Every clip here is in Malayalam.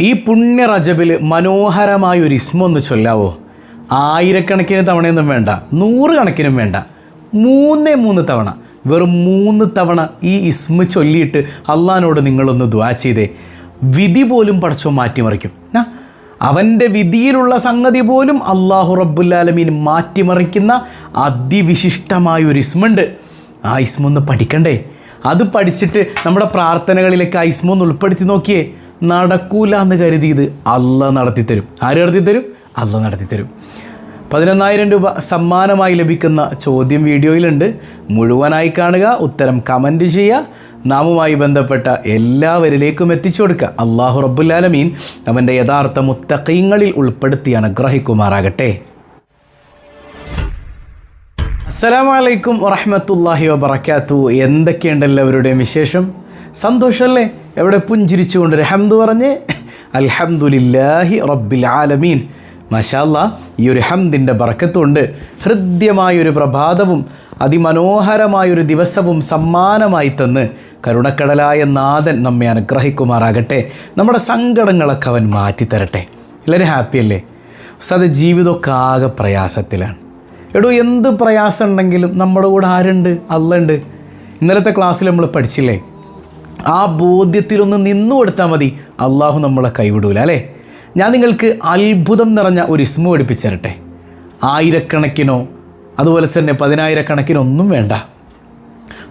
ഈ പുണ്യ റജബിൽ മനോഹരമായ ഒരു ഇസ്മൊന്ന് ചൊല്ലാവോ? ആയിരക്കണക്കിന് തവണയൊന്നും വേണ്ട നൂറ് കണക്കിനും വേണ്ട മൂന്നേ മൂന്ന് തവണ വെറും മൂന്ന് തവണ ഈ ഇസ്മ ചൊല്ലിയിട്ട് അള്ളഹാനോട് നിങ്ങളൊന്ന് ദ്വാ ചെയ്തേ. വിധി പോലും പടച്ചോ മാറ്റിമറിക്കും. ആ, അവന്റെ വിധിയിലുള്ള സംഗതി പോലും അള്ളാഹു റബ്ബുല്ലാലമീൻ മാറ്റിമറിക്കുന്ന അതിവിശിഷ്ടമായ ഒരു ഇസ്മുണ്ട്. ആ ഇസ്മൊന്ന് പഠിക്കണ്ടേ? അത് പഠിച്ചിട്ട് നമ്മുടെ പ്രാർത്ഥനകളിലേക്ക് ആ ഇസ്മൊന്ന് ഉൾപ്പെടുത്തി നോക്കിയേ. നടക്കൂല എന്ന് കരുതിയത് അല്ല നടത്തിത്തരും. ആര് നടത്തിത്തരും? അല്ല നടത്തിത്തരും. പതിനൊന്നായിരം രൂപ സമ്മാനമായി ലഭിക്കുന്ന ചോദ്യം വീഡിയോയിലുണ്ട്. മുഴുവനായി കാണുക ഉത്തരം കമന്റ് ചെയ്യുക. നാമുമായി ബന്ധപ്പെട്ട എല്ലാവരിലേക്കും എത്തിച്ചു കൊടുക്കുക. അള്ളാഹു റബ്ബുല്ലാലമീൻ അവന്റെ യഥാർത്ഥ മുത്തക്കീങ്ങളിൽ ഉൾപ്പെടുത്തി അനുഗ്രഹിക്കുമാറാകട്ടെ. അസ്സലാമു അലൈക്കും വറഹമത്തല്ലാഹി വബർക്കാത്തു എന്തൊക്കെയുണ്ട് എല്ലാവരുടെയും വിശേഷം? സന്തോഷമല്ലേ? എവിടെ പുഞ്ചിരിച്ചുകൊണ്ട് ഹംദ് പറഞ്ഞ്? അൽഹംദുലില്ലാഹി റബ്ബിൽ ആലമീൻ. മഷാല്ല ഈ ഒരു ഹംദിന്റെ ബറക്കത്തുണ്ട്. ഹൃദ്യമായൊരു പ്രഭാതവും അതിമനോഹരമായൊരു ദിവസവും സമ്മാനമായി തന്ന് കരുണക്കടലായ നാഥൻ നമ്മെ അനുഗ്രഹിക്കുമാറാകട്ടെ. നമ്മുടെ സങ്കടങ്ങളൊക്കെ അവൻ മാറ്റിത്തരട്ടെ. എല്ലാവരും ഹാപ്പിയല്ലേ സത് ജീവിതമൊക്കെ ആകെ പ്രയാസത്തിലാണ്. എടോ എന്ത് പ്രയാസം ഉണ്ടെങ്കിലും നമ്മുടെ കൂടെ ആരുണ്ട്? അല്ലുണ്ട് ഇന്നലത്തെ ക്ലാസ്സിൽ നമ്മൾ പഠിച്ചില്ലേ? ആ ബോധ്യത്തിലൊന്ന് നിന്നു കൊടുത്താൽ മതി. അള്ളാഹു നമ്മളെ കൈവിടൂല അല്ലേ? ഞാൻ നിങ്ങൾക്ക് അത്ഭുതം നിറഞ്ഞ ഒരു ഇസ്മു പഠിപ്പിച്ചു തരട്ടെ ആയിരക്കണക്കിനോ അതുപോലെ തന്നെ പതിനായിരക്കണക്കിനോ ഒന്നും വേണ്ട.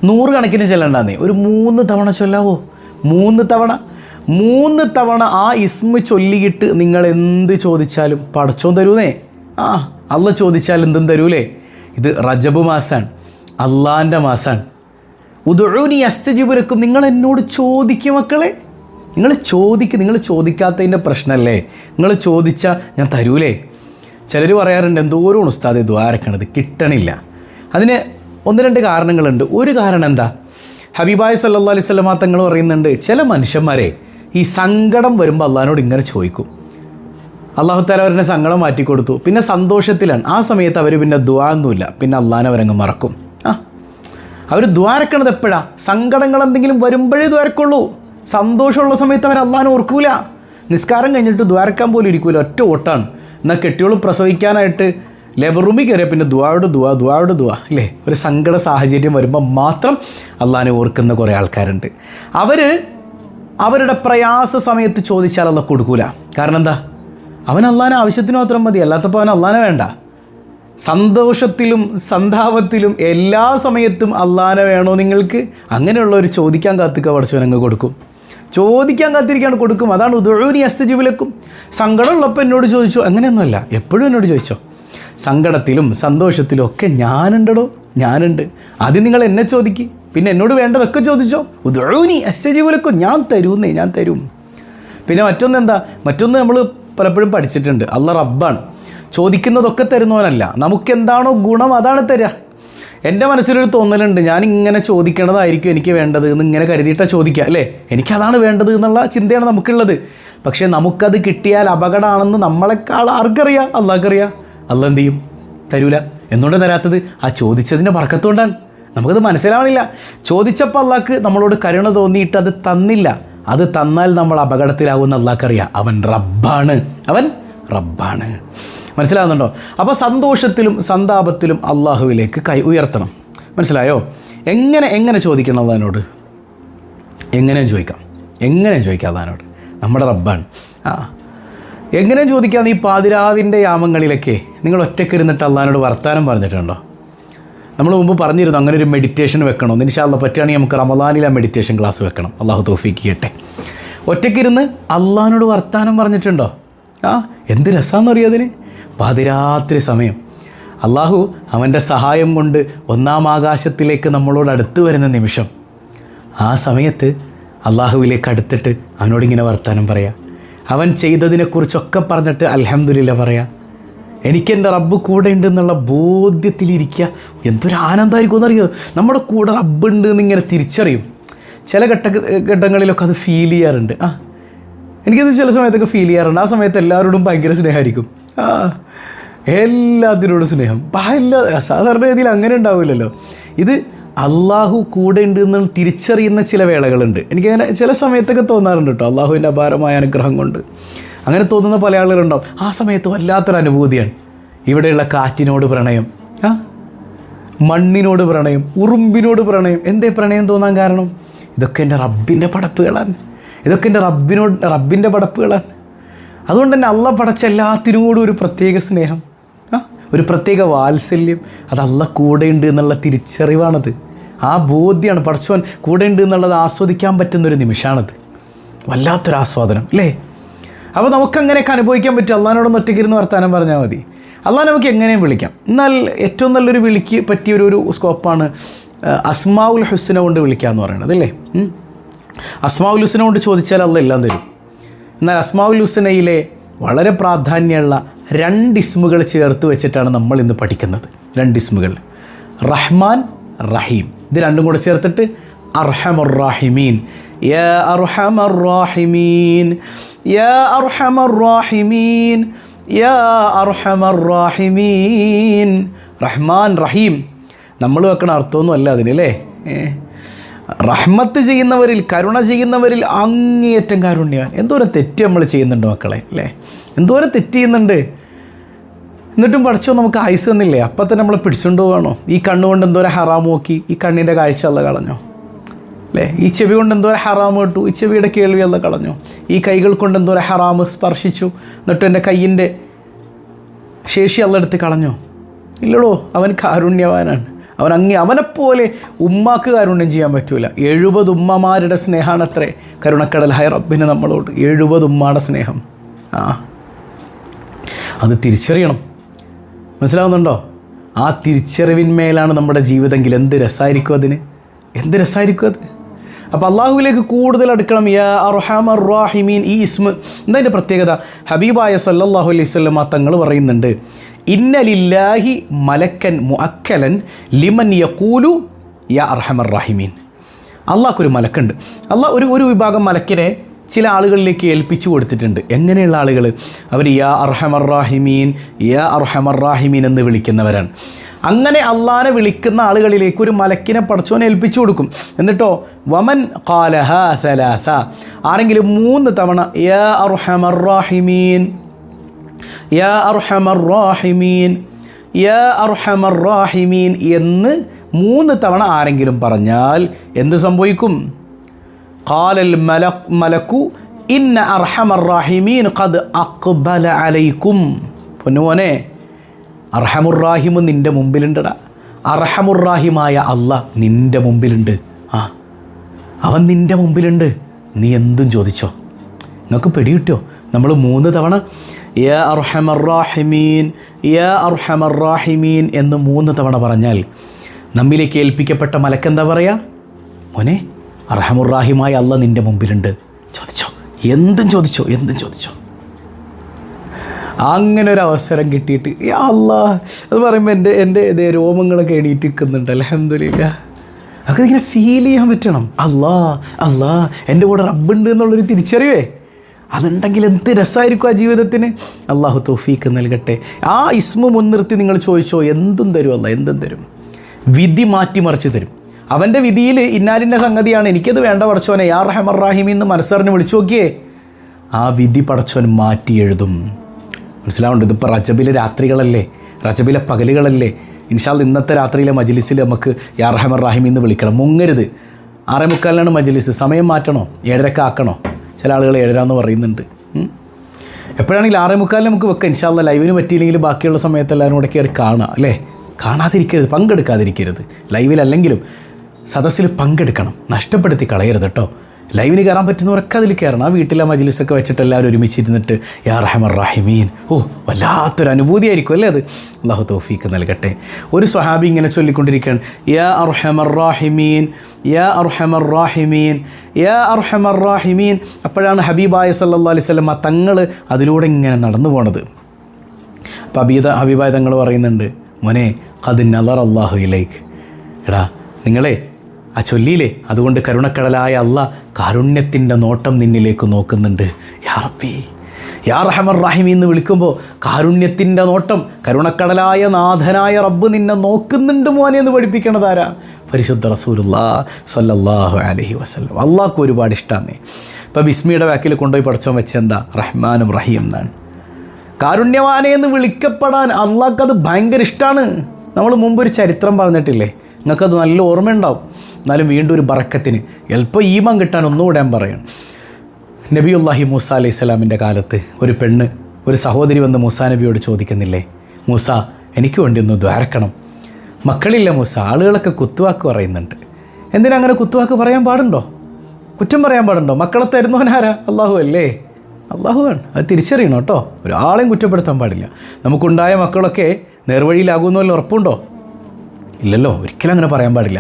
നൂറുകണക്കിന് ചെല്ലണ്ടെന്നേ. ഒരു മൂന്ന് തവണ ചൊല്ലാവോ? മൂന്ന് തവണ? മൂന്ന് തവണ ആ ഇസ്മു ചൊല്ലിയിട്ട് നിങ്ങൾ എന്ത് ചോദിച്ചാലും പടച്ചോൻ തരൂന്നേ. ആ അല്ല ചോദിച്ചാൽ എന്തും തരൂലേ. ഇത് റജബ് മാസാണ് അള്ളാന്റെ മാസാണ്. ഉദുഴൂനി അസ്തജീവരക്കും നിങ്ങൾ എന്നോട് ചോദിക്കും മക്കളെ. നിങ്ങൾ ചോദിക്കും നിങ്ങൾ ചോദിക്കാത്തതിന്റെ പ്രശ്നമല്ലേ? നിങ്ങൾ ചോദിച്ചാൽ ഞാൻ തരൂലേ. ചിലർ പറയാറുണ്ട് എന്തോരം ഉസ്താദ് ദ്വാരക്കണത് കിട്ടണില്ല. അതിന് ഒന്ന് രണ്ട് കാരണങ്ങളുണ്ട്. ഒരു കാരണം എന്താ? ഹബീബായ് സല്ലാ അലൈഹി സ്വലമാ തങ്ങൾ പറയുന്നുണ്ട് ചില മനുഷ്യന്മാരെ ഈ സങ്കടം വരുമ്പോൾ അള്ളഹാനോട് ഇങ്ങനെ ചോദിക്കും. അള്ളാഹുത്താല അവരുടെ സങ്കടം മാറ്റിക്കൊടുത്തു. പിന്നെ സന്തോഷത്തിലാണ്. ആ സമയത്ത് അവർ പിന്നെ ദ്വാ ഒന്നുമില്ല. പിന്നെ അള്ളഹാനവരങ്ങ് മറക്കും. അവർ ദ്വാരക്കണത് എപ്പോഴാണ് സങ്കടങ്ങൾ എന്തെങ്കിലും വരുമ്പോഴേ ദ്വാരക്കുള്ളൂ. സന്തോഷമുള്ള സമയത്ത് അവർ അള്ളഹാനെ ഓർക്കൂല. നിസ്കാരം കഴിഞ്ഞിട്ട് ദ്വാരക്കാൻ പോലും ഇരിക്കൂല. ഒറ്റ ഓട്ടാണ്. എന്നാൽ കെട്ടിയോളും പ്രസവിക്കാനായിട്ട് ലേബർ റൂമിൽ കയറിയ പിന്നെ ദ്വായോട് ദ്വാ ദ്വായോട് ദ്വാ അല്ലേ? ഒരു സങ്കട സാഹചര്യം വരുമ്പോൾ മാത്രം അള്ളഹാനെ ഓർക്കുന്ന കുറേ ആൾക്കാരുണ്ട്. അവർ അവരുടെ പ്രയാസ സമയത്ത് ചോദിച്ചാൽ അല്ല കൊടുക്കൂല. കാരണം എന്താ? അവൻ അള്ളാനെ ആവശ്യത്തിന് മാത്രം മതി. അല്ലാത്തപ്പോൾ അവൻ അള്ളാഹാനെ വേണ്ട. സന്തോഷത്തിലും സന്താപത്തിലും എല്ലാ സമയത്തും അള്ളാനെ വേണോ നിങ്ങൾക്ക്? അങ്ങനെയുള്ള ഒരു ചോദിക്കാൻ കാത്തിക്ക പഠിച്ചവനങ്ങ് കൊടുക്കും. ചോദിക്കാൻ കാത്തിരിക്കാണ് കൊടുക്കും. അതാണ് ഉദൂരി അസ്തജീവിലക്കും സങ്കടമുള്ളപ്പോൾ എന്നോട് ചോദിച്ചു? അങ്ങനെയൊന്നുമല്ല. എപ്പോഴും എന്നോട് ചോദിച്ചോ? സങ്കടത്തിലും സന്തോഷത്തിലും ഒക്കെ ഞാനുണ്ടടോ ഞാനുണ്ട്. ആദ്യം നിങ്ങൾ എന്നെ ചോദിക്ക്. പിന്നെ എന്നോട് വേണ്ടതൊക്കെ ചോദിച്ചോ? ഉദൂനി അസ്തജീവിലക്കും ഞാൻ തരൂന്നേ ഞാൻ തരും. പിന്നെ മറ്റൊന്ന് എന്താ മറ്റൊന്ന് നമ്മൾ പലപ്പോഴും പഠിച്ചിട്ടുണ്ട്. അല്ല റബ്ബാണ്. ചോദിക്കുന്നതൊക്കെ തരുന്നവനല്ല. നമുക്കെന്താണോ ഗുണം അതാണ് തരിക എന്റെ മനസ്സിലൊരു തോന്നലുണ്ട്. ഞാൻ ഇങ്ങനെ ചോദിക്കേണ്ടതായിരിക്കും എനിക്ക് വേണ്ടത് എന്ന് ഇങ്ങനെ കരുതിയിട്ടാണ് ചോദിക്കുക അല്ലേ? എനിക്കതാണ് വേണ്ടത് എന്നുള്ള ചിന്തയാണ് നമുക്കുള്ളത്. പക്ഷേ നമുക്കത് കിട്ടിയാൽ അപകടമാണെന്ന് നമ്മളെക്കാൾ ആർക്കറിയാം? അള്ളാഹ്ക്കറിയാം? അല്ല എന്ത് ചെയ്യും? തരൂല. എന്തുകൊണ്ട് തരാത്തത്? ആ ചോദിച്ചതിന്റെ പറക്കത്തുകൊണ്ടാണ്. നമുക്കത് മനസ്സിലാവണില്ല. ചോദിച്ചപ്പോൾ അള്ളാഹ്ക്ക് നമ്മളോട് കരുണ തോന്നിയിട്ട് അത് തന്നില്ല. അത് തന്നാൽ നമ്മൾ അപകടത്തിലാവുമെന്ന് അള്ളാഹ്ക്കറിയാം. അവൻ റബ്ബാണ്. അവൻ റബ്ബാണ്. മനസ്സിലാവുന്നുണ്ടോ അപ്പോൾ സന്തോഷത്തിലും സന്താപത്തിലും അള്ളാഹുവിലേക്ക് കൈ ഉയർത്തണം. മനസ്സിലായോ? എങ്ങനെ എങ്ങനെ ചോദിക്കണം അള്ളഹാനോട്? എങ്ങനെയും ചോദിക്കാം? എങ്ങനെയും ചോദിക്കാം അള്ളഹാനോട്? നമ്മുടെ റബ്ബാണ്. ആ എങ്ങനെയും ചോദിക്കാം ഈ പാതിരാവിന്റെ യാമങ്ങളിലൊക്കെ? നിങ്ങൾ ഒറ്റയ്ക്കിരുന്നിട്ട് അള്ളഹാനോട് വർത്താനം പറഞ്ഞിട്ടുണ്ടോ? നമ്മൾ മുമ്പ് പറഞ്ഞിരുന്നു അങ്ങനെ ഒരു മെഡിറ്റേഷൻ വെക്കണം ഇൻഷാല്ല പറ്റുകയാണെങ്കിൽ നമുക്ക് റമദാനിലെ മെഡിറ്റേഷൻ ക്ലാസ് വെക്കണം. അള്ളാഹു തോഫിക്ക് ചെയ്യട്ടെ. ഒറ്റയ്ക്കിരുന്ന് അള്ളഹാനോട് വർത്താനം പറഞ്ഞിട്ടുണ്ടോ? ആ എന്ത് രസമാണെന്ന് അറിയാതിന് പാതിരാത്രി സമയം. അള്ളാഹു അവന്റെ സഹായം കൊണ്ട് ഒന്നാം ആകാശത്തിലേക്ക് നമ്മളോട് അടുത്ത് വരുന്ന നിമിഷം ആ സമയത്ത് അള്ളാഹുവിലേക്ക് അടുത്തിട്ട് അവനോടിങ്ങനെ വർത്തമാനം പറയാം. അവൻ ചെയ്തതിനെക്കുറിച്ചൊക്കെ പറഞ്ഞിട്ട് അലഹമ്മദില്ല പറയാം എനിക്കെന്റെ റബ്ബ് കൂടെ ഉണ്ട് എന്നുള്ള ബോധ്യത്തിലിരിക്കുക എന്തൊരു ആനന്ദമായിരിക്കും എന്നറിയോ? നമ്മുടെ കൂടെ റബ്ബ് ഉണ്ട് എന്നിങ്ങനെ തിരിച്ചറിയും. ചില ഘട്ട ഘട്ടങ്ങളിലൊക്കെ അത് ഫീൽ ചെയ്യാറുണ്ട്. ആ എനിക്കത് ചില സമയത്തൊക്കെ ഫീൽ ചെയ്യാറുണ്ട്. ആ സമയത്ത് എല്ലാവരോടും ഭയങ്കര സ്നേഹമായിരിക്കും. എല്ലാത്തിനോടും സ്നേഹം. എല്ലാ സാധാരണ ഗതിയിൽ അങ്ങനെ ഉണ്ടാവില്ലല്ലോ. ഇത് അള്ളാഹു കൂടെ ഉണ്ട് എന്ന് തിരിച്ചറിയുന്ന ചില വേളകളുണ്ട്. എനിക്കങ്ങനെ ചില സമയത്തൊക്കെ തോന്നാറുണ്ട് കേട്ടോ അള്ളാഹുവിന്റെ അപാരമായ അനുഗ്രഹം കൊണ്ട്. അങ്ങനെ തോന്നുന്ന പല ആളുകളുണ്ടാവും. ആ സമയത്ത് വല്ലാത്തൊരു അനുഭൂതിയാണ്. ഇവിടെയുള്ള കാറ്റിനോട് പ്രണയം. ആ മണ്ണിനോട് പ്രണയം ഉറുമ്പിനോട് പ്രണയം. എന്തേ പ്രണയം തോന്നാൻ കാരണം? ഇതൊക്കെ എന്റെ റബ്ബിന്റെ പടപ്പുകളാണ്. ഇതൊക്കെ എന്റെ റബ്ബിനോട് റബ്ബിന്റെ പടപ്പുകളാണ്. അതുകൊണ്ട് തന്നെ അള്ള പടച്ച എല്ലാത്തിനോടും ഒരു പ്രത്യേക സ്നേഹം. ഒരു പ്രത്യേക വാത്സല്യം. അത് അള്ള കൂടെയുണ്ട് എന്നുള്ള തിരിച്ചറിവാണത്. ആ ബോധ്യമാണ് പടച്ചവൻ കൂടെയുണ്ട് എന്നുള്ളത് ആസ്വദിക്കാൻ പറ്റുന്നൊരു നിമിഷമാണത് വല്ലാത്തൊരു ആസ്വാദനം അല്ലേ? അപ്പോൾ നമുക്കങ്ങനെയൊക്കെ അനുഭവിക്കാൻ പറ്റും. അള്ളഹാനോടൊന്ന് ഒറ്റയ്ക്കിരുന്ന് വർത്താനം പറഞ്ഞാൽ മതി. അള്ളാഹ് നമുക്ക് എങ്ങനെയും വിളിക്കാം. എന്നാൽ ഏറ്റവും നല്ലൊരു വിളിക്ക് പറ്റിയൊരു ഒരു സ്കോപ്പാണ് അസ്മാവുൽ ഹുസ്ന കൊണ്ട് വിളിക്കുക എന്ന് പറയുന്നത് അല്ലേ. അസ്മാവുൽ ഹുസ്ന കൊണ്ട് ചോദിച്ചാൽ അള്ള എല്ലാം തരും. എന്നാൽ അസ്മാവുൽ വളരെ പ്രാധാന്യമുള്ള രണ്ട് ഇസ്മുകൾ ചേർത്ത് വെച്ചിട്ടാണ് നമ്മൾ ഇന്ന് പഠിക്കുന്നത്. രണ്ട് ഇസ്മുകൾ. റഹ്മാൻ റഹീം. ഇത് രണ്ടും കൂടെ ചേർത്തിട്ട് അർഹമുർ റാഹിമീൻ. യാ അർഹമർ റാഹിമീൻ. റഹീം. നമ്മൾ വെക്കണ അർത്ഥമൊന്നും അല്ല അതിന് അല്ലേ. റഹ്മത്ത് ചെയ്യുന്നവരിൽ കരുണ ചെയ്യുന്നവരിൽ അങ്ങേയറ്റം കാരുണ്യവാൻ. എന്തോരം തെറ്റ് നമ്മൾ ചെയ്യുന്നുണ്ട് മക്കളെ അല്ലേ? എന്തോരം തെറ്റ് ചെയ്യുന്നുണ്ട്. എന്നിട്ടും പഠിച്ചോ നമുക്ക് ആയുസ് തന്നില്ലേ? അപ്പം തന്നെ നമ്മളെ പിടിച്ചുകൊണ്ട് പോകണോ ഈ കണ്ണുകൊണ്ട് എന്തോരം ഹറാം നോക്കി ഈ കണ്ണിന്റെ കാഴ്ച അല്ല കളഞ്ഞോ? അല്ലേ? ഈ ചെവി കൊണ്ട് എന്തോരം ഹറാം കേട്ടു? ഈ ചെവിയുടെ കേൾവി അല്ല കളഞ്ഞു? ഈ കൈകൾ കൊണ്ട് എന്തോരം ഹറാം സ്പർശിച്ചു? എന്നിട്ട് എന്റെ കയ്യിന്റെ ശേഷി അല്ലെടുത്ത് കളഞ്ഞോ? ഇല്ലടോ അവൻ കാരുണ്യവാനാണ്. അവൻ അങ്ങേ അവനെപ്പോലെ ഉമ്മാക്ക് കാരുണ്യം ചെയ്യാൻ പറ്റൂല. എഴുപത് ഉമ്മമാരുടെ സ്നേഹമാണ് അത്രേ കരുണക്കടൽ ഹൈ റബ്ബിന് നമ്മളോട് എഴുപത് ഉമ്മാടെ സ്നേഹം. ആ. അത് തിരിച്ചറിയണം. മനസ്സിലാവുന്നുണ്ടോ? ആ തിരിച്ചറിവിന്മേലാണ് നമ്മുടെ ജീവിതമെങ്കിൽ എന്ത് രസമായിരിക്കും അതിന്? എന്ത് രസമായിരിക്കും അത്? അപ്പോൾ അള്ളാഹുവിലേക്ക് കൂടുതൽ അടുക്കണം. യാ അർഹാമർ റാഹിമീൻ. ഈ ഇസ്മ. എന്താ അതിന്റെ പ്രത്യേകത? ഹബീബായ സല്ലാഹു അലൈഹി സ്വല്ലമ തങ്ങൾ പറയുന്നുണ്ട്. ഇന്നലില്ലാഹി മലക്കൻ മുഅക്കലൻ ലിമൻ യക്കൂലു യാ അർഹമർ റഹിമീൻ. അള്ളാഹ്ക്കൊരു മലക്കുണ്ട്. അള്ളാഹ് ഒരു ഒരു വിഭാഗം മലക്കിനെ ചില ആളുകളിലേക്ക് ഏൽപ്പിച്ചു കൊടുത്തിട്ടുണ്ട്. എങ്ങനെയുള്ള ആളുകൾ അവർ യാ അർഹമർ റാഹിമീൻ യാ അർഹമർ റാഹിമീൻ എന്ന് വിളിക്കുന്നവരാണ്. അങ്ങനെ അള്ളാനെ വിളിക്കുന്ന ആളുകളിലേക്ക് ഒരു മലക്കിനെ പടച്ചോനെ ഏൽപ്പിച്ചു കൊടുക്കും. എന്നിട്ടോ വമൻ കാലഹ സലാസ. ആരെങ്കിലും മൂന്ന് തവണ യാ അർഹമർ റാഹിമീൻ യാ അർഹമർ റാഹിമീൻ യാ അർഹമർ റാഹിമീൻ എന്ന് മൂന്ന് തവണ ആരെങ്കിലും പറഞ്ഞാൽ എന്ത് സംഭവിക്കും? ഖാലൽ മലക് മലക്കു ഇന്ന അർഹമർ റാഹിമീൻ ഖദ് അക്ബല അലൈക്കും. പൊന്നുമോനെ അർഹമുറാഹിമ് നിന്റെ മുമ്പിലുണ്ടടാ. അർഹമുറാഹിമായ അല്ല നിന്റെ മുമ്പിലുണ്ട്. ആ അവൻ നിന്റെ മുമ്പിലുണ്ട്. നീ എന്തും ചോദിച്ചോ? നിങ്ങൾക്ക് പിടികിട്ടോ? നമ്മൾ മൂന്ന് തവണ യാ അർഹമറാഹിമീൻ യാ അർഹമറാഹിമീൻ എന്ന് മൂന്ന് തവണ പറഞ്ഞാൽ നമ്മിലേക്ക് ഏൽപ്പിക്കപ്പെട്ട മലക്കെന്താ പറയുക മോനെ അർഹമുറാഹിമായ അല്ല നിന്റെ മുമ്പിലുണ്ട്. ചോദിച്ചോ? എന്തും ചോദിച്ചോ? എന്തും ചോദിച്ചോ? അങ്ങനെ ഒരു അവസരം കിട്ടിയിട്ട് യാ അല്ലാ അത് പറയുമ്പോൾ എന്റെ എന്റെ ഇതേ രോമങ്ങളൊക്കെ എണീറ്റ് നിൽക്കുന്നുണ്ട് അലഹമില്ല അതൊക്കെ ഇങ്ങനെ ഫീൽ ചെയ്യാൻ പറ്റണം. അല്ലാ അല്ലാ എന്റെ കൂടെ റബ്ബുണ്ട് എന്നുള്ളൊരു തിരിച്ചറിവേ. അതുണ്ടെങ്കിൽ എന്ത് രസമായിരിക്കും ആ ജീവിതത്തിന്? അള്ളാഹു തൗഫീക്ക് നൽകട്ടെ. ആ ഇസ്മു മുൻനിർത്തി നിങ്ങൾ ചോദിച്ചോ എന്തും തരും അല്ല എന്തും തരും. വിധി മാറ്റിമറിച്ച് തരും. അവന്റെ വിധിയിൽ ഇന്നാലിന്റെ സംഗതിയാണ്. എനിക്കത് വേണ്ട പടച്ചോനെ യാ റഹമർ റാഹിമി എന്ന് മനസ്സറിഞ്ഞ് വിളിച്ചു നോക്കിയേ. ആ വിധി പടച്ചോൻ മാറ്റി എഴുതും. മനസ്സിലാവുണ്ട് ഇതിപ്പോൾ റജബിലെ രാത്രികളല്ലേ? റജബിലെ പകലുകളല്ലേ? ഇൻഷാൽ ഇന്നത്തെ രാത്രിയിലെ മജ്ലിസിൽ നമുക്ക് യാ റഹമർ റാഹിമി എന്ന് വിളിക്കണം. മുങ്ങരുത്. ആറേ മുക്കാലിനാണ് മജ്ലിസ്. സമയം മാറ്റണോ? ഏഴരക്ക് ആക്കണോ ചില ആളുകൾ ഏഴര എന്ന് പറയുന്നുണ്ട്. എപ്പോഴാണെങ്കിൽ ആറേ മുക്കാലിന് നമുക്ക് വെക്കാം. ഇൻഷാല്ല ലൈവിന് പറ്റിയില്ലെങ്കിൽ ബാക്കിയുള്ള സമയത്ത് എല്ലാവരും കൂടെ കയറി കാണുക അല്ലേ? കാണാതിരിക്കരുത് പങ്കെടുക്കാതിരിക്കരുത്. ലൈവിലല്ലെങ്കിലും സദസ്സിൽ പങ്കെടുക്കണം. നഷ്ടപ്പെടുത്തി കളയരുത് കേട്ടോ. ലൈവിന് കയറാൻ പറ്റുന്നവരൊക്കെ അതിൽ കയറണം. ആ വീട്ടിലെ മജിലിസൊക്കെ വെച്ചിട്ട് എല്ലാവരും ഒരുമിച്ചിരുന്നിട്ട് യാ റഹമർ റഹിമീൻ. ഓ വല്ലാത്തൊരു അനുഭൂതിയായിരിക്കും അല്ലേ അത്? അള്ളാഹു തോഫീക്ക് നൽകട്ടെ. ഒരു സ്വഹാബി ഇങ്ങനെ ചൊല്ലിക്കൊണ്ടിരിക്കുകയാണ് യാ അർഹമർ റാഹിമീൻ യാ അർഹമർ റാഹിമീൻ യാ അർഹമർ റാഹിമീൻ. അപ്പോഴാണ് ഹബീബായ സല്ലാ അലൈഹി സ്വലം തങ്ങൾ അതിലൂടെ ഇങ്ങനെ നടന്നു പോണത്. അപ്പം അബീത ഹബീബായ തങ്ങൾ പറയുന്നുണ്ട് മോനെ ഖദ് നദർ അള്ളാഹു ഇലേക്ക്. എടാ നിങ്ങളെ ആ ചൊല്ലിയില്ലേ? അതുകൊണ്ട് കരുണക്കടലായ അല്ല കാരുണ്യത്തിന്റെ നോട്ടം നിന്നിലേക്ക് നോക്കുന്നുണ്ട്. യാറപ്പി റബ്ബി യാ റഹമർ റഹിമി എന്ന് വിളിക്കുമ്പോൾ കാരുണ്യത്തിന്റെ നോട്ടം കരുണക്കടലായ നാഥനായ റബ്ബ് നിന്നെ നോക്കുന്നുണ്ട് മോനെ എന്ന് പഠിപ്പിക്കണതാരാ പരിശുദ്ധ റസൂലുല്ലാ സല്ലല്ലാഹു അലൈഹി വസല്ലം. അള്ളാഹ്ക്ക് ഒരുപാട് ഇഷ്ടമാണ് ഇപ്പോൾ ബിസ്മിയുടെ വാക്കിൽ കൊണ്ടുപോയി പഠിച്ചോൻ വെച്ചെന്താ റഹ്മാനും റഹീം എന്നാണ്. കാരുണ്യവാനെ എന്ന് വിളിക്കപ്പെടാൻ അള്ളാഹ്ക്ക് അള്ളാഹ്ക്കത് ഭയങ്കര ഇഷ്ടമാണ് നമ്മൾ മുമ്പ് ഒരു ചരിത്രം പറഞ്ഞിട്ടില്ലേ? നിങ്ങൾക്കത് നല്ല ഓർമ്മയുണ്ടാവും. എന്നാലും വീണ്ടും ഒരു ബറക്കത്തിന്. എളുപ്പം ഈമം കിട്ടാൻ ഒന്നുകൂടെ ഞാൻ പറയണം നബിയുല്ലാഹി മൂസ അലൈഹി സ്വലാമിന്റെ കാലത്ത് ഒരു പെണ്ണ് ഒരു സഹോദരി വന്ന് മൂസാ നബിയോട് ചോദിക്കുന്നില്ലേ മൂസ എനിക്ക് വേണ്ടി ഒന്ന് ദ്വാരക്കണം മക്കളില്ല മൂസ? ആളുകളൊക്കെ കുത്തുവാക്ക് പറയുന്നുണ്ട്. എന്തിനാ അങ്ങനെ കുത്തുവാക്ക് പറയാൻ പാടുണ്ടോ? കുറ്റം പറയാൻ പാടുണ്ടോ? മക്കളെ തരുന്നവനാരാ അള്ളാഹു അല്ലേ? അള്ളാഹുവാണ് അത് തിരിച്ചറിയണം കേട്ടോ. ഒരാളെയും കുറ്റപ്പെടുത്താൻ പാടില്ല. നമുക്കുണ്ടായ മക്കളൊക്കെ നേർവഴിയിലാകുമെന്ന് ഉറപ്പുണ്ടോ? ഇല്ലല്ലോ ഒരിക്കലും അങ്ങനെ പറയാൻ പാടില്ല.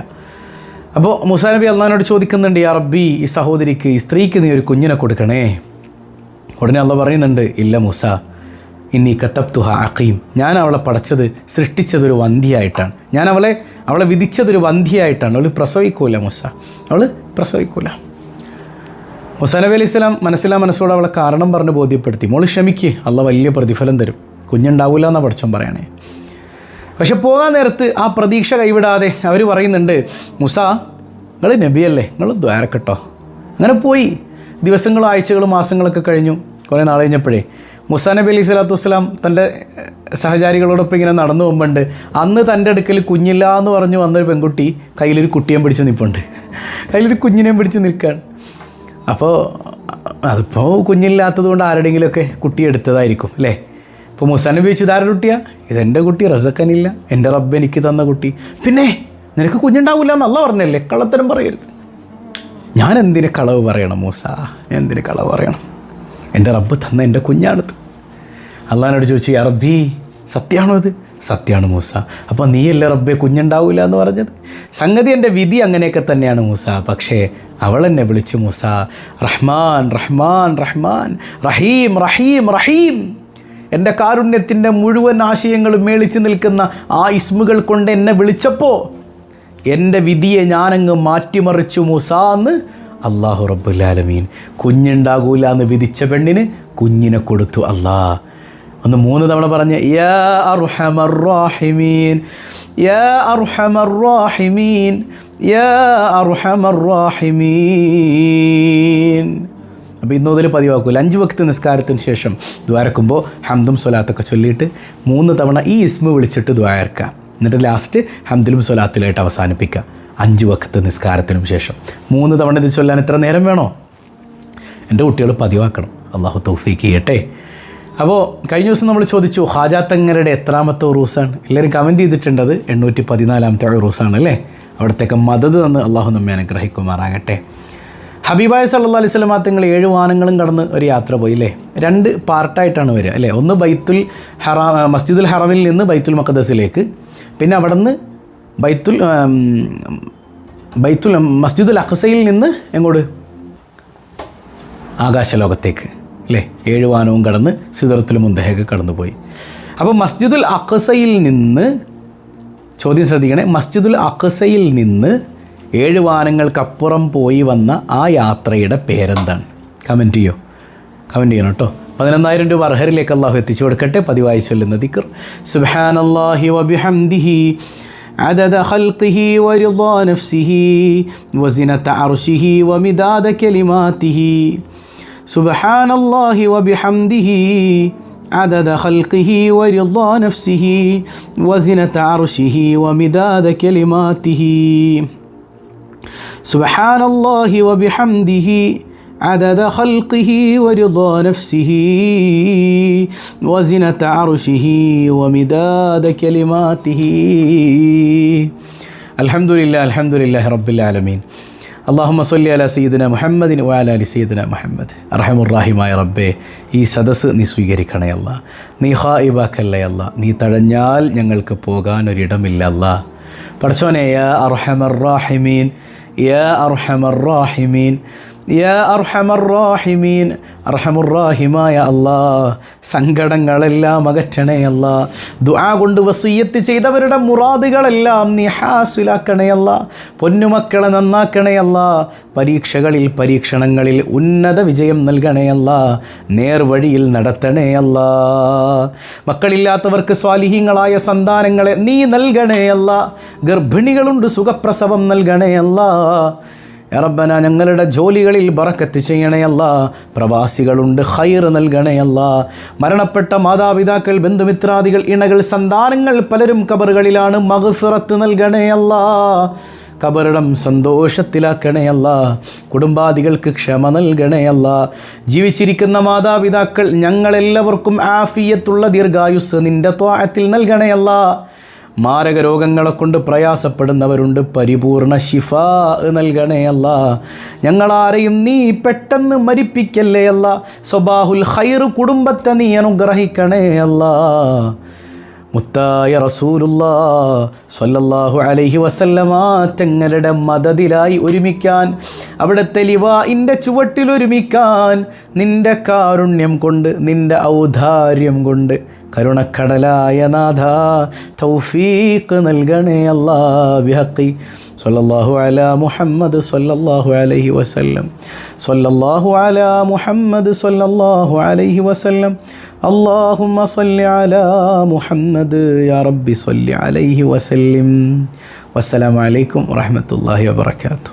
അപ്പോൾ മുസാ നബി അള്ളഹാനോട് ചോദിക്കുന്നുണ്ട് ഈ അറബി ഈ സഹോദരിക്ക് ഈ സ്ത്രീക്ക് നീ ഒരു കുഞ്ഞിനെ കൊടുക്കണേ? ഉടനെ അള്ള പറയുന്നുണ്ട് ഇല്ല മൂസ ഇന്നീ കത്തപ്തുഹ അഖീം. ഞാൻ അവളെ പടച്ചത് സൃഷ്ടിച്ചതൊരു വന്ധിയായിട്ടാണ് ഞാൻ അവളെ അവളെ വിധിച്ചതൊരു വന്ധിയായിട്ടാണ് അവൾ പ്രസവിക്കൂല മുസ അവൾ പ്രസവിക്കൂല. മുസാ നബി അലൈഹി സ്വലാം മനസ്സിലാ മനസ്സോട് അവളെ കാരണം പറഞ്ഞ് ബോധ്യപ്പെടുത്തി മോൾ ക്ഷമിക്ക് അള്ള വലിയ പ്രതിഫലം തരും. കുഞ്ഞുണ്ടാവില്ല എന്നാണ് പഠിച്ചോൻ പറയണേ. പക്ഷെ പോകാൻ നേരത്ത് ആ പ്രതീക്ഷ കൈവിടാതെ അവർ പറയുന്നുണ്ട് മുസ നിങ്ങൾ നബിയല്ലേ? നിങ്ങൾ ദ്വാരക്കട്ടോ? അങ്ങനെ പോയി. ദിവസങ്ങളും ആഴ്ചകളും മാസങ്ങളൊക്കെ കഴിഞ്ഞു. കുറേ നാൾ കഴിഞ്ഞപ്പോഴേ മുസാ നബി അലൈഹി സ്വലാത്തു വസ്സലാം തന്റെ സഹചാരികളോടൊപ്പം ഇങ്ങനെ നടന്നു പോകുമ്പോണ്ട്. അന്ന് തന്റെ അടുക്കൽ കുഞ്ഞില്ല എന്ന് പറഞ്ഞു വന്നൊരു പെൺകുട്ടി കയ്യിലൊരു കുട്ടിയെ പിടിച്ച് നിൽപ്പുണ്ട് കയ്യിലൊരു കുഞ്ഞിനെയും പിടിച്ച് നിൽക്കുകയാണ് അപ്പോൾ അതിപ്പോൾ കുഞ്ഞില്ലാത്തത് കൊണ്ട് ആരുടെയെങ്കിലുമൊക്കെ കുട്ടി എടുത്തതായിരിക്കും അല്ലേ? ഇപ്പോൾ മുസാൻ ചോദിച്ചു ഇതാരുടെ കുട്ടിയാ? ഇതെന്റെ കുട്ടി റസക്കനില്ല എന്റെ റബ്ബ് എനിക്ക് തന്ന കുട്ടി. പിന്നെ നിനക്ക് കുഞ്ഞുണ്ടാവില്ല എന്നല്ല പറഞ്ഞല്ലേ? കള്ളത്തരം പറയരുത്. ഞാൻ എന്തിന് കളവ് പറയണം മൂസ? ഞാൻ എന്തിന് കളവ് പറയണം? എന്റെ റബ്ബ് തന്ന എന്റെ കുഞ്ഞാണിത്. അള്ളഹാനോട് ചോദിച്ചു യാ റബ്ബി സത്യമാണോ ഇത്? സത്യമാണ് മൂസ. അപ്പോൾ നീയല്ലേ റബ്ബെ കുഞ്ഞുണ്ടാവില്ല എന്ന് പറഞ്ഞത്? സംഗതി എന്റെ വിധി അങ്ങനെയൊക്കെ തന്നെയാണ് മൂസ. പക്ഷേ അവൾ എന്നെ വിളിച്ചു മൂസ റഹ്മാൻ റഹ്മാൻ റഹ്മാൻ റഹീം റഹീം റഹീം. എന്റെ കാരുണ്യത്തിന്റെ മുഴുവൻ ആശയങ്ങളും മേളിച്ച് നിൽക്കുന്ന ആ ഇസ്മുകൾ കൊണ്ട് എന്നെ വിളിച്ചപ്പോൾ എന്റെ വിധിയെ ഞാനങ്ങ് മാറ്റിമറിച്ചു മൂസ എന്ന് അള്ളാഹു റബ്ബുലാലമീൻ കുഞ്ഞുണ്ടാകൂല എന്ന് വിധിച്ച പെണ്ണിന് കുഞ്ഞിനെ കൊടുത്തു അല്ലാ. ഒന്ന് മൂന്ന് തവണ പറഞ്ഞ് യാ അർഹമർ യാ അർഹമർ യാ അർഹമർ അപ്പോൾ ഇന്ന് മുതൽ പതിവാക്കൂല. അഞ്ച് വക്ത നിസ്കാരത്തിന് ശേഷം ദ്വാരക്കുമ്പോൾ ഹംദും സ്വലാത്തൊക്കെ ചൊല്ലിയിട്ട് മൂന്ന് തവണ ഈ ഇസ്മു വിളിച്ചിട്ട് ദ്വാരക്കുക എന്നിട്ട് ലാസ്റ്റ് ഹംദിലും സ്വലാത്തിലായിട്ട് അവസാനിപ്പിക്കുക. അഞ്ച് വക്ത നിസ്കാരത്തിനും ശേഷം. മൂന്ന് തവണ ഇത് ചൊല്ലാൻ എത്ര നേരം വേണോ? എന്റെ കുട്ടികൾ പതിവാക്കണം. അള്ളാഹു തൗഫീക്ക് ചെയ്യട്ടെ. അപ്പോൾ കഴിഞ്ഞ ദിവസം നമ്മൾ ചോദിച്ചു ഹാജാത്തങ്ങരുടെ എത്രാമത്തെ റൂസാണ് എല്ലാവരും കമന്റ് ചെയ്തിട്ടുണ്ട് എണ്ണൂറ്റി പതിനാലാമത്തെ ഉറൂസാണ് അല്ലേ? അവിടത്തേക്ക് മദത് തന്ന് അള്ളാഹു നമ്മെ അനുഗ്രഹിക്കുമാറാകട്ടെ. ഹബീബായ സല്ലാ അലൈഹി സ്വലമാ തങ്ങൾ ഏഴ് വാനങ്ങളും കടന്ന് ഒരു യാത്ര പോയി അല്ലേ? രണ്ട് പാർട്ടായിട്ടാണ് വരിക അല്ലേ? ഒന്ന് ബൈത്തുൽ ഹറാ മസ്ജിദുൽ ഹറമിൽ നിന്ന് ബൈത്തുൽ മക്കദസിലേക്ക് പിന്നെ അവിടെ നിന്ന് ബൈത്തുൽ ബൈത്തുൽ മസ്ജിദുൽ അഖസയിൽ നിന്ന് എങ്ങോട്ട്? ആകാശലോകത്തേക്ക് അല്ലേ? ഏഴ് വാനവും കടന്ന് സിദറത്തുൽ മുന്തഹയൊക്കെ കടന്നുപോയി. അപ്പോൾ മസ്ജിദുൽ അഖസയിൽ നിന്ന് ചോദ്യം ശ്രദ്ധിക്കണേ മസ്ജിദുൽ അഖസയിൽ നിന്ന് ഏഴ് വാനങ്ങൾക്കപ്പുറം പോയി വന്ന ആ യാത്രയുടെ പേരെന്താണ് കമൻറ്റ് ചെയ്യോ കമൻറ്റ് ചെയ്യണം കേട്ടോ പതിനൊന്നായിരം രൂപ അർഹരിലേക്ക് അള്ളാഹു എത്തിച്ചു കൊടുക്കട്ടെ പതിവായി ചൊല്ലുന്ന ദിക്കർ സുബാനല്ലാഹി വബിഹംദിഹി عدد خلقه ورضا نفسه وزنة عرشه ومداد كلماته سبحان الله وبحمده عدد خلقه ورضا نفسه وزنة عرشه ومداد كلماته سبحان الله وبحمده عدد خلقه ورضا نفسه وزنة عرشه ومداد كلماته الحمد لله الحمد لله رب العالمين اللهم صل على سيدنا محمد وعلى ال سيدنا محمد അർഹമുറാഹിമായ റബ്ബേ ഈ സദസ്സ് നീ സ്വീകരിക്കണേ അല്ല നീ ഹായിബാക്കല്ലേ അല്ല നീ തഴഞ്ഞാൽ ഞങ്ങൾക്ക് പോകാൻ ഒരിടമില്ല അല്ല പഠിച്ചോനെ യാ അർഹമർ റാഹിമീൻ യാ അർഹമർ റാഹിമീൻ യാ അർഹമറാഹിമീൻ അർഹമുറാഹിമായ അല്ലാ സങ്കടങ്ങളെല്ലാം അകറ്റണേ അല്ല ദുആ കൊണ്ട് വസൂയത്ത് ചെയ്തവരുടെ മുറാദുകളെല്ലാം നീ ഹാസുലാക്കണേ അല്ല പൊന്നുമക്കളെ നന്നാക്കണേ അല്ല പരീക്ഷകളിൽ പരീക്ഷണങ്ങളിൽ ഉന്നത വിജയം നൽകണേ അല്ല നേർവഴിയിൽ നടത്തണേ അല്ല മക്കളില്ലാത്തവർക്ക് സ്വാലിഹീങ്ങളായ സന്താനങ്ങളെ നീ നൽകണേ അല്ല ഗർഭിണികളുണ്ട് സുഖപ്രസവം നൽകണേ അല്ല റബ്ബന ഞങ്ങളുടെ ജോലികളിൽ ബറക്കത്ത് ചെയ്യണയല്ല പ്രവാസികളുണ്ട് ഹൈർ നൽകണയല്ല മരണപ്പെട്ട മാതാപിതാക്കൾ ബന്ധുമിത്രാദികൾ ഇണകൾ സന്താനങ്ങൾ പലരും കബറുകളിലാണ് മഹഫിറത്ത് നൽകണയല്ല കബറിടം സന്തോഷത്തിലാക്കണയല്ല കുടുംബാദികൾക്ക് ക്ഷമ നൽകണയല്ല ജീവിച്ചിരിക്കുന്ന മാതാപിതാക്കൾ ഞങ്ങളെല്ലാവർക്കും ആഫിയത്തുള്ള ദീർഘായുസ് നിന്റെ ത്വാഴത്തിൽ നൽകണയല്ല മാരക രോഗങ്ങളെ കൊണ്ട് പ്രയാസപ്പെടുന്നവരുണ്ട്. പരിപൂർണ ശിഫ നൽകണേ അല്ല. ഞങ്ങളാരെയും നീ പെട്ടെന്ന് മരിപ്പിക്കല്ലേ അല്ല. സ്വബാഹുൽ ഹൈർ കുടുംബത്തെ നീ അനുഗ്രഹിക്കണേ അല്ല. മുത്തായ റസൂലുള്ള സല്ലല്ലാഹു അലൈഹി വസല്ലമ തങ്ങളുടെ മദതിലായി ഒരുമിക്കാൻ അവിടുത്തെ ലിവാഇന്റെ ചുവട്ടിൽ ഒരുമിക്കാൻ നിന്റെ കാരുണ്യം കൊണ്ട് നിന്റെ ഔദാര്യം കൊണ്ട് കരുണക്കടലായ നാഥ തൗഫീഖ് നൽകണേ അല്ലാ ബിഹഖി. സല്ലല്ലാഹു അല മുഹമ്മദ് സല്ലല്ലാഹു അലൈഹി വസല്ലം. സല്ലല്ലാഹു അല മുഹമ്മദ് സല്ലല്ലാഹു അലൈഹി വസല്ലം. അള്ളാഹുമ്മ സല്ലി അല മുഹമ്മദ് യാ റബ്ബി സല്ലി അലൈഹി വസല്ലിം. വസ്സലാമലൈക്കും വറഹമത്തല്ലാഹി വാബർക്കാത്തു